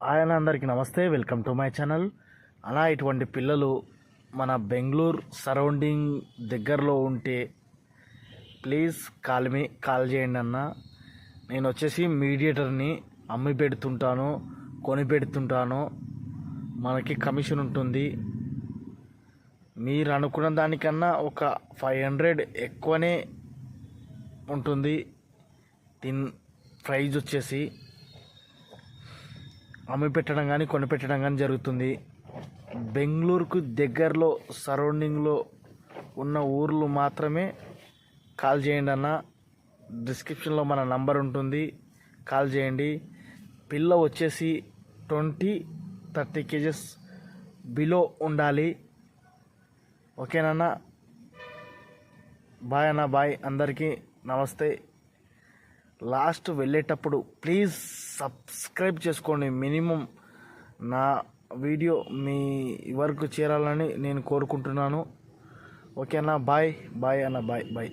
ఆయన అందరికీ నమస్తే వెల్కమ్ టు మై ఛానల్. అలా ఇటువంటి పిల్లలు మన బెంగళూరు సరౌండింగ్ దగ్గరలో ఉంటే ప్లీజ్ కాల్ మీ కాల్ చేయండి అన్న. నేను వచ్చేసి మీడియేటర్ని అమ్మి పెడుతుంటాను కొని పెడుతుంటాను. మనకి కమిషన్ ఉంటుంది. మీరు అనుకున్న దానికన్నా ఒక ఫైవ్ హండ్రెడ్ ఎక్కువనే ఉంటుంది. దీని ప్రైజ్ వచ్చేసి అమ్మి పెట్టడం కానీ కొని పెట్టడం కానీ జరుగుతుంది. బెంగళూరుకు దగ్గరలో సరౌండింగ్లో ఉన్న ఊర్లు మాత్రమే కాల్ చేయండి అన్న. డిస్క్రిప్షన్లో మన నంబర్ ఉంటుంది. కాల్ చేయండి. పిల్ల వచ్చేసి ట్వంటీ థర్టీ కేజెస్ బిలో ఉండాలి. ఓకేనన్నా? బాయ్ అన్న బాయ్. అందరికీ నమస్తే. లాస్ట్ వెళ్ళేటప్పుడు ప్లీజ్ సబ్స్క్రైబ్ చేసుకోండి. మినిమం నా వీడియో మీ వరకు చేరాలని నేను కోరుకుంటున్నాను. Okay bye. బాయ్ అన్న. బాయ్. బాయ్.